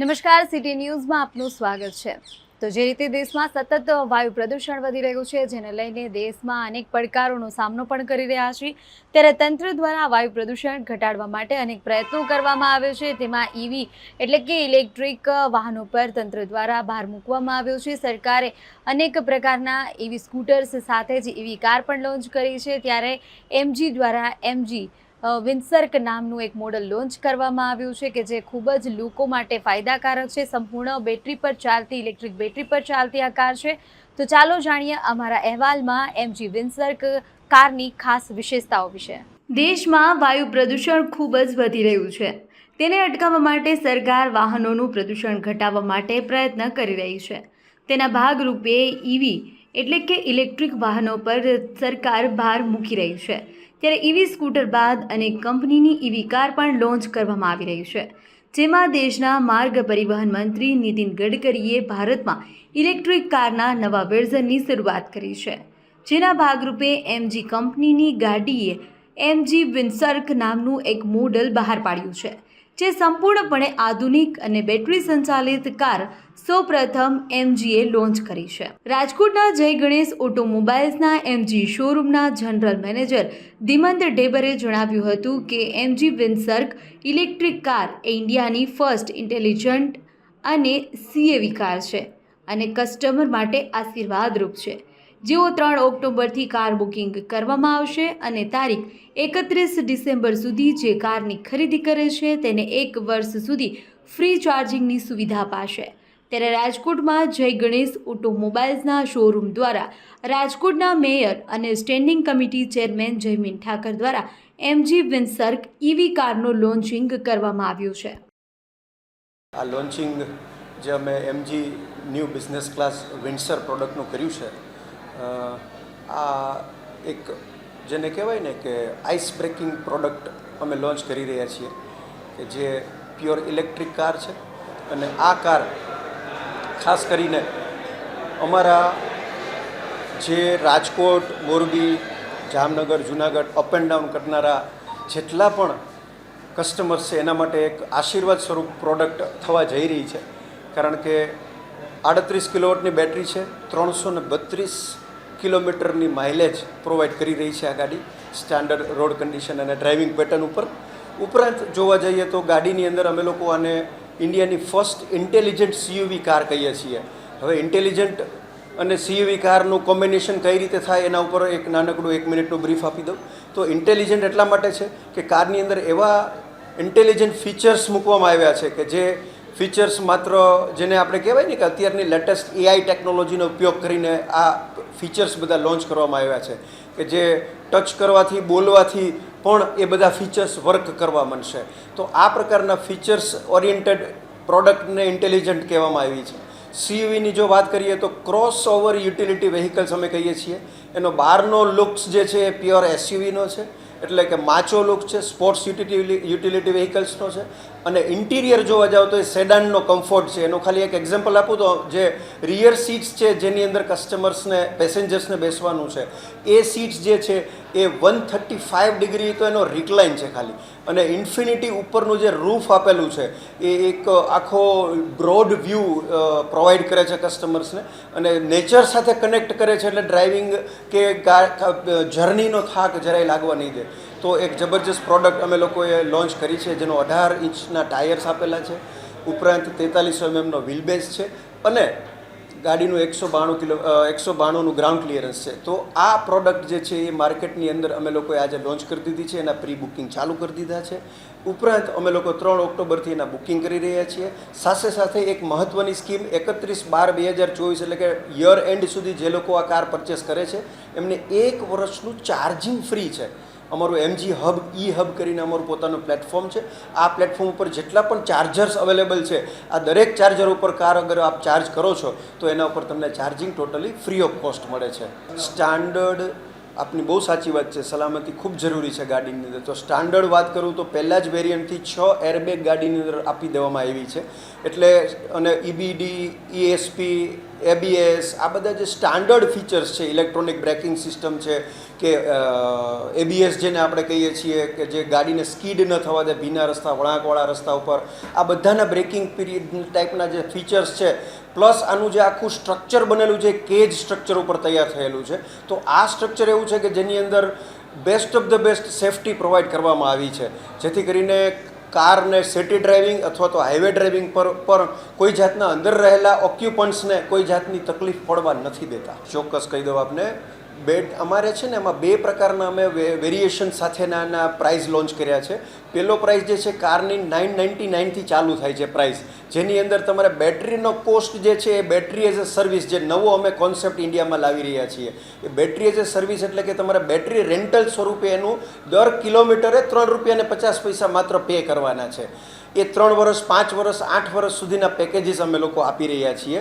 નમસ્કાર, સિટી ન્યૂઝમાં આપનું સ્વાગત છે. તો જે રીતે દેશમાં સતત વાયુ પ્રદૂષણ વધી રહ્યું છે, જેને લઈને દેશમાં અનેક પડકારોનો સામનો પણ કરી રહ્યા છે, ત્યારે તંત્ર દ્વારા વાયુ પ્રદૂષણ ઘટાડવા માટે અનેક પ્રયત્નો કરવામાં આવ્યો છે. તેમાં ઈવી એટલે કે ઇલેક્ટ્રિક વાહનો પર તંત્ર દ્વારા ભાર મૂકવામાં આવ્યો છે. સરકારે અનેક પ્રકારના ઈવી સ્કૂટર્સ સાથે જ ઈવી કાર પણ લોન્ચ કરી છે. ત્યારે એમજી દ્વારા એમજી વિન્સર્ક નામનું એક મોડલ લોન્ચ કરવામાં આવ્યું છે કે જે ખૂબ જ લોકો માટે ફાયદાકારક છે. સંપૂર્ણ બેટરી પર ચાલતી ઇલેક્ટ્રિક બેટરી પર ચાલતી આ કાર છે. તો ચાલો જાણીએ અમારા અહેવાલમાં એમજી વિન્સર્ક કારની ખાસ વિશેષતાઓ વિશે. દેશમાં વાયુ પ્રદૂષણ ખૂબ જ વધી રહ્યું છે. તેને અટકાવવા માટે સરકાર વાહનોનું પ્રદૂષણ ઘટાડવા માટે પ્રયત્ન કરી રહી છે. તેના ભાગરૂપે ઈવી એટલે કે ઇલેક્ટ્રિક વાહનો પર સરકાર ભાર મૂકી રહી છે. ત્યારે ઇવી સ્કૂટર બાદ અનેક કંપનીની ઈવી કાર પણ લોન્ચ કરવામાં આવી રહી છે. જેમાં દેશના માર્ગ પરિવહન મંત્રી નીતિન ગડકરીએ ભારતમાં ઇલેક્ટ્રિક કારના નવા વર્ઝનની શરૂઆત કરી છે. જેના ભાગરૂપે એમજી કંપનીની ગાડીએ એમજી વિન્સર્ક નામનું એક મોડલ બહાર પાડ્યું છે. જે સંપૂર્ણપણે આધુનિક અને બેટરી સંચાલિત કાર સૌપ્રથમ એમજીએ લોન્ચ કરી છે. રાજકોટના જય ગણેશ ઓટોમોબાઈલ્સના એમજી શોરૂમના જનરલ મેનેજર ધીમંત ડેબરે જણાવ્યું હતું કે એમજી વિન્સર્ક ઇલેક્ટ્રિક કાર એ ઇન્ડિયાની ફર્સ્ટ ઇન્ટેલિજન્ટ અને સીએવી કાર છે અને કસ્ટમર માટે આશીર્વાદરૂપ છે. જેઓ ત્રણ ઓક્ટોબરથી કાર બુકિંગ કરવામાં આવશે અને તારીખ એકત્રીસ ડિસેમ્બર સુધી જે કારની ખરીદી કરે છે, તેને એક વર્ષ સુધી ફ્રી ચાર્જિંગની સુવિધા પાશે ત્યારે રાજકોટમાં જય ગણેશ ઓટોમોબાઇલ્સના શોરૂમ દ્વારા રાજકોટના મેયર અને standing committee chairman Jaymin Thakar દ્વારા એમજી વિન્સર્ક ઈવી કારનું લોન્ચિંગ કરવામાં આવ્યું છે. આ લોન્ચિંગ જે અમે MG new business class Windsor પ્રોડક્ટનું કર્યું છે આ એક જેને કહેવાય ને કે આઈસ બ્રેકિંગ પ્રોડક્ટ અમે લોન્ચ કરી રહ્યા છીએ, કે જે પ્યોર ઇલેક્ટ્રિક કાર છે. અને આ કાર ખાસ કરીને અમારા જે Rajkot, Morbi, Jamnagar, Junagadh up and down કરનારા જેટલા પણ કસ્ટમર્સ છે, એના માટે એક આશીર્વાદ સ્વરૂપ પ્રોડક્ટ થવા જઈ રહી છે. કારણ કે આડત્રીસ કિલોવોટની બેટરી છે, ત્રણસો ને બત્રીસ કિલોમીટરની માઇલેજ પ્રોવાઈડ કરી રહી છે આ ગાડી. સ્ટાન્ડર્ડ રોડ કન્ડિશન અને ડ્રાઇવિંગ પેટર્ન ઉપર. ઉપરાંત જોવા જઈએ તો ગાડીની અંદર અમે લોકો આને ઇન્ડિયાની ફર્સ્ટ ઇન્ટેલિજન્ટ સીયુવી કાર કહીએ છીએ. હવે ઇન્ટેલિજન્ટ અને સીયુવી કારનું કોમ્બિનેશન કઈ રીતે થાય એના ઉપર એક નાનકડું એક મિનિટનું બ્રીફ આપી દઉં. તો ઇન્ટેલિજન્ટ એટલા માટે છે કે કારની અંદર એવા ઇન્ટેલિજન્ટ ફીચર્સ મૂકવામાં આવ્યા છે કે જે ફીચર્સ માત્ર જેને આપણે કહેવાય ને કે અત્યારની લેટેસ્ટ એઆઈ ટેકનોલોજીનો ઉપયોગ કરીને આ ફીચર્સ બધા લોન્ચ કરવામાં આવ્યા છે કે જે ટચ કરવાથી, બોલવાથી પણ એ બધા ફીચર્સ વર્ક કરવા માંડશે. તો આ પ્રકારના ફીચર્સ ઓરિએન્ટેડ પ્રોડક્ટને ઇન્ટેલિજન્ટ કહેવામાં આવી છે. સીયુવીની જો વાત કરીએ તો ક્રોસ ઓવર યુટિલિટી વ્હીકલ્સ અમે કહીએ છીએ. એનો બહારનો લુક્સ જે છે એ પ્યોર એસયુવીનો છે. એટલે કે માચો લુક છે સ્પોર્ટ્સ યુટિલિટી યુટિલિટી વ્હીકલ્સનો છે. અને ઇન્ટિરિયર જોવા જાઓ તો એ સેડાનનો કમ્ફર્ટ છે. એનો ખાલી એક એક્ઝામ્પલ આપું તો જે રિયર સીટ્સ છે જેની અંદર કસ્ટમર્સને પેસેન્જર્સને બેસવાનું છે, એ સીટ્સ જે છે એ વન થર્ટી ફાઇવ ડિગ્રી તો એનો રિકલાઇન છે ખાલી. અને ઇન્ફિનિટી ઉપરનું જે રૂફ આપેલું છે, એ એક આખો બ્રોડ વ્યૂ પ્રોવાઈડ કરે છે કસ્ટમર્સને અને નેચર સાથે કનેક્ટ કરે છે એટલે ડ્રાઇવિંગ કે જર્નીનો થાક જરાય લાગવા નહીં દે. તો એક જબરજસ્ત પ્રોડક્ટ અમે લોકોએ લોન્ચ કરી છે, જેનો અઢાર ઇંચના ટાયર્સ આપેલા છે. ઉપરાંત તેતાલીસો એમએમનો વ્હીલબેઝ છે અને ગાડીનું એકસો બાણું કિલો એકસો બાણુંનું ગ્રાઉન્ડ ક્લિયરન્સ છે. તો આ પ્રોડક્ટ જે છે એ માર્કેટની અંદર અમે લોકોએ આજે લોન્ચ કરી દીધી છે, એના પ્રી બુકિંગ ચાલુ કરી દીધા છે. ઉપરાંત અમે લોકો ત્રણ ઓક્ટોબરથી એના બુકિંગ કરી રહ્યા છીએ. સાથે સાથે એક મહત્ત્વની સ્કીમ એકત્રીસ બાર બે હજાર ચોવીસ એટલે કે યર એન્ડ સુધી જે લોકો આ કાર પરચેસ કરે છે, એમને એક વર્ષનું ચાર્જિંગ ફ્રી છે. અમારું એમજી હબ ઈ હબ કરીને અમારું પોતાનું પ્લેટફોર્મ છે. આ પ્લેટફોર્મ ઉપર જેટલા પણ ચાર્જર્સ અવેલેબલ છે, આ દરેક ચાર્જર ઉપર કાર અગર આપ ચાર્જ કરો છો, તો એના ઉપર તમને charging totally free of cost મળે છે. સ્ટાન્ડર્ડ આપની બહુ સાચી વાત છે, સલામતી ખૂબ જરૂરી છે ગાડીની અંદર. તો સ્ટાન્ડર્ડ વાત કરું તો પહેલાં જ વેરિયન્ટથી છ એરબેગ ગાડીની અંદર આપી દેવામાં આવી છે. એટલે અને ઈબીડી ઈએસપી એબીએસ આ બધા જે સ્ટાન્ડર્ડ ફીચર્સ છે ઇલેક્ટ્રોનિક બ્રેકિંગ સિસ્ટમ છે, કે એબીએસ જેને આપણે કહીએ છીએ કે જે ગાડીને સ્કીડ ન થવા દે, ભીના રસ્તા, વળાંકવાળા રસ્તા ઉપર, આ બધાના બ્રેકિંગ પીરિયડ ટાઈપના જે ફીચર્સ છે પ્લસ આનું જે આખું સ્ટ્રક્ચર બનેલું છે કેજ સ્ટ્રક્ચર ઉપર તૈયાર થયેલું છે. તો આ સ્ટ્રક્ચર એવું છે કે જેની અંદર best of the best safety provide કરવામાં આવી છે. જેથી કરીને કારને સિટી ડ્રાઇવિંગ અથવા તો હાઈવે ડ્રાઇવિંગ પર પર કોઈ જાતના અંદર રહેલા ઓક્યુપન્ટ્સને કોઈ જાતની તકલીફ પડવા નથી દેતા. ચોક્કસ કહી દઉં આપને બેડ અમારે છે ને એમાં બે પ્રકારના અમે વેરિએશન સાથેના ના પ્રાઇઝ લોન્ચ કર્યા છે. પહેલો પ્રાઇઝ જે છે કારની નાઇન નાઇન્ટી નાઇનથી ચાલુ થાય છે પ્રાઇઝ જેની અંદર તમારે બેટરીનો કોસ્ટ જે છે એ બેટરી એઝ અ સર્વિસ જે નવો અમે કોન્સેપ્ટ ઇન્ડિયામાં લાવી રહ્યા છીએ. એ બેટરી એઝ અ સર્વિસ એટલે કે તમારે બેટરી રેન્ટલ સ્વરૂપે એનું દર કિલોમીટરે ત્રણ રૂપિયા અને પચાસ પૈસા માત્ર પે કરવાના છે. એ ત્રણ વર્ષ, પાંચ વર્ષ, આઠ વર્ષ સુધીના પેકેજીસ અમે લોકો આપી રહ્યા છીએ.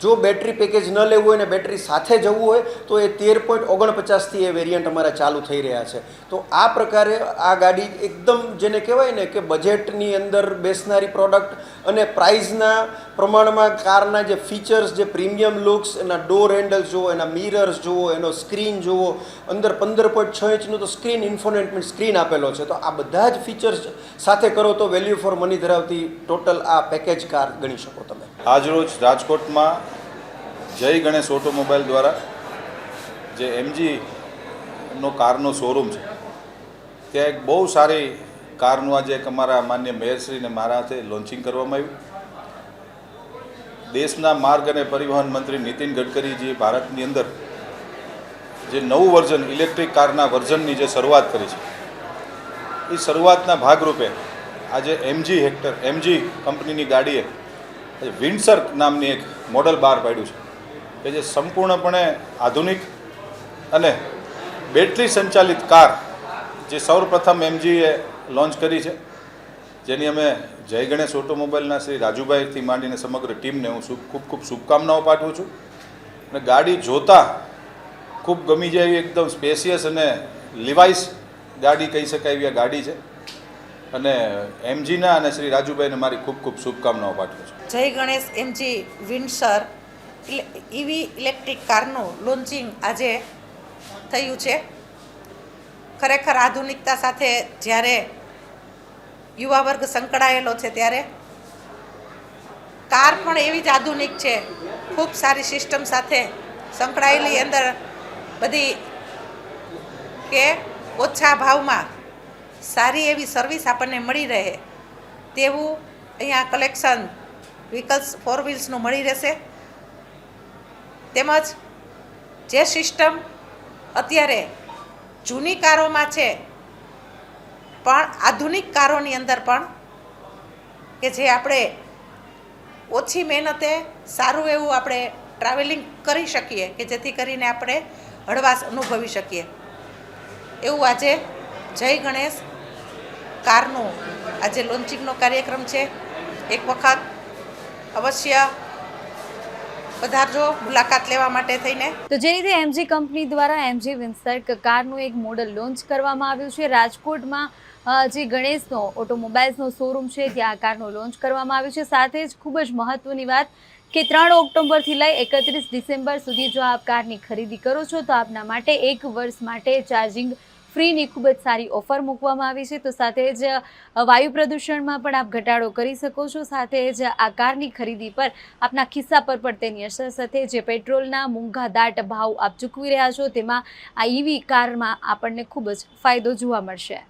જો બેટરી પેકેજ ન લેવું હોય ને બેટરી સાથે જવું હોય, તો એ તેર પોઈન્ટ ઓગણપચાસથી એ વેરિયન્ટ અમારા ચાલુ થઈ રહ્યા છે. તો આ પ્રકારે આ ગાડી એકદમ જેને કહેવાય ને કે બજેટની અંદર બેસનારી પ્રોડક્ટ અને પ્રાઇઝના પ્રમાણમાં કારના જે ફીચર્સ જે પ્રીમિયમ લુક્સ એના ડોર હેન્ડલ્સ જુઓ, એના મિરર્સ જુઓ, એનો સ્ક્રીન જુઓ, અંદર પંદર પોઈન્ટ છ ઇંચનું તો સ્ક્રીન ઇન્ફોનેટમેન્ટ સ્ક્રીન આપેલો છે. તો આ બધા જ ફીચર્સ સાથે કરો તો વેલ્યુ ફોર મની ધરાવતી ટોટલ આ પેકેજ કાર ગણી શકો તમે. આજરોજ રાજકોટમાં જય ગણેશ ઓટોમોબાઈલ દ્વારા જે એમજીનો કારનો શોરૂમ છે, ત્યાં એક બહુ સારી કારનું આજે એક અમારા માન્ય મેયરશ્રીને મારા હાથે લોન્ચિંગ કરવામાં આવ્યું. દેશના માર્ગ અને પરિવહન મંત્રી નીતિન ગડકરીજીએ ભારતની અંદર જે નવું વર્ઝન, ઇલેક્ટ્રિક કારના વર્ઝનની જે શરૂઆત કરી છે, એ શરૂઆતના ભાગરૂપે આજે એમજી હેક્ટર એમજી કંપનીની ગાડીએ વિન્ડસર નામની એક મોડલ બહાર પાડ્યું છે, કે જે સંપૂર્ણપણે આધુનિક અને બેટરી સંચાલિત કાર, જે સૌપ્રથમ એમજીએ લોન્ચ કરી છે. જેની અમે જય ગણેશ ઓટોમોબાઈલના શ્રી રાજુભાઈથી માંડીને સમગ્ર ટીમને હું ખૂબ ખૂબ શુભકામનાઓ પાઠવું છું. અને ગાડી જોતા ખૂબ ગમી જાય એકદમ સ્પેશિયસ અને લિવાઇસ ગાડી કહી શકાય એવી આ ગાડી છે. અને એમજીના અને શ્રી રાજુભાઈને મારી ખૂબ ખૂબ શુભકામનાઓ પાઠવું છું. Jai Ganesh MG Windsor EV electric કારનું launching આજે થયું છે. ખરેખર આધુનિકતા સાથે જ્યારે યુવા વર્ગ સંકળાયેલો છે ત્યારે કાર પણ એવી જ આધુનિક છે. ખૂબ સારી સિસ્ટમ સાથે સંકળાયેલી અંદર બધી કે ઓછા ભાવમાં સારી એવી સર્વિસ આપણને મળી રહે, તેવું અહીંયા કલેક્શન વ્હીકલ્સ ફોર વ્હીલ્સનું મળી રહેશે. તેમજ જે સિસ્ટમ અત્યારે જૂની કારોમાં છે, પણ આધુનિક કારોની અંદર પણ કે જે આપણે ઓછી મહેનતે સારું એવું આપણે ટ્રાવેલિંગ કરી શકીએ, કે જેથી કરીને આપણે હળવાશ અનુભવી શકીએ. એવું આજે જય ગણેશ કારનું આજે લોન્ચિંગનો કાર્યક્રમ છે. એક વખત અવશ્ય પધારજો, મુલાકાત લેવા માટે થઈને. તો જે રીતે એમજી કંપની દ્વારા એમજી વિન્સર્ક કારનું એક મોડલ લોન્ચ કરવામાં આવ્યું છે, રાજકોટમાં જે ગણેશનો ઓટોમોબાઈલ્સનો શોરૂમ છે, ત્યાં આ કારનું લોન્ચ કરવામાં આવ્યું છે. સાથે જ ખૂબ જ મહત્વની વાત કે ત્રણ ઓક્ટોબરથી લઈ એકત્રીસ ડિસેમ્બર સુધી જો આપ કારની ખરીદી કરો છો, તો આપના માટે એક વર્ષ માટે ચાર્જિંગ ફ્રીની ખૂબ જ સારી ઓફર મૂકવામાં આવી છે. તો સાથે જ વાયુ પ્રદૂષણમાં પણ આપ ઘટાડો કરી શકો છો. સાથે જ, આ કારની ખરીદી પર આપના ખિસ્સા પર પણ તેની અસર સાથે જે પેટ્રોલના મોંઘા દાટ ભાવ આપ ચૂકવી રહ્યા છો, તેમાં આ ઈવી કારમાં આપણને ખૂબ જ ફાયદો જોવા મળશે.